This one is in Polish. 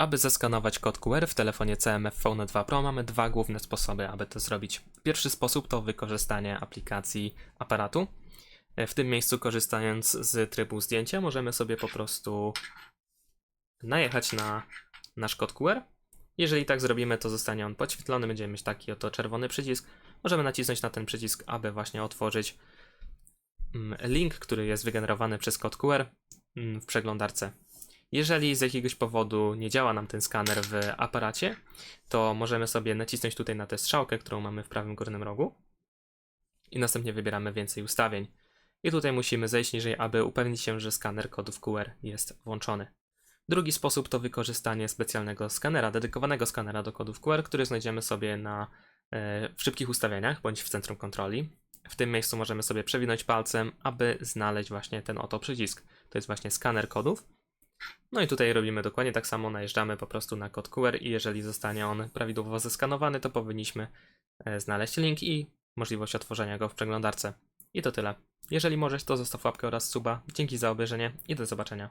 Aby zeskanować kod QR w telefonie CMF Phone 2 Pro mamy dwa główne sposoby, aby to zrobić. Pierwszy sposób to wykorzystanie aplikacji aparatu. E, W tym miejscu korzystając z trybu zdjęcia możemy sobie po prostu najechać na nasz kod QR. Jeżeli tak zrobimy, to zostanie on podświetlony, będziemy mieć taki oto czerwony przycisk. Możemy nacisnąć na ten przycisk, aby właśnie otworzyć mm, link, który jest wygenerowany przez kod QR mm, w przeglądarce. Jeżeli z jakiegoś powodu nie działa nam ten skaner w aparacie, to możemy sobie nacisnąć tutaj na tę strzałkę, którą mamy w prawym górnym rogu i następnie wybieramy więcej ustawień. I tutaj musimy zejść niżej, aby upewnić się, że skaner kodów QR jest włączony. Drugi sposób to wykorzystanie specjalnego skanera, dedykowanego skanera do kodów QR, który znajdziemy sobie na, e, w szybkich ustawieniach bądź w centrum kontroli. W tym miejscu możemy sobie przewinąć palcem, aby znaleźć właśnie ten oto przycisk. To jest właśnie skaner kodów. No i tutaj robimy dokładnie tak samo, najeżdżamy po prostu na kod QR i jeżeli zostanie on prawidłowo zeskanowany, to powinniśmy e, znaleźć link i możliwość otworzenia go w przeglądarce. I to tyle. Jeżeli możesz, to zostaw łapkę oraz suba. Dzięki za obejrzenie i do zobaczenia.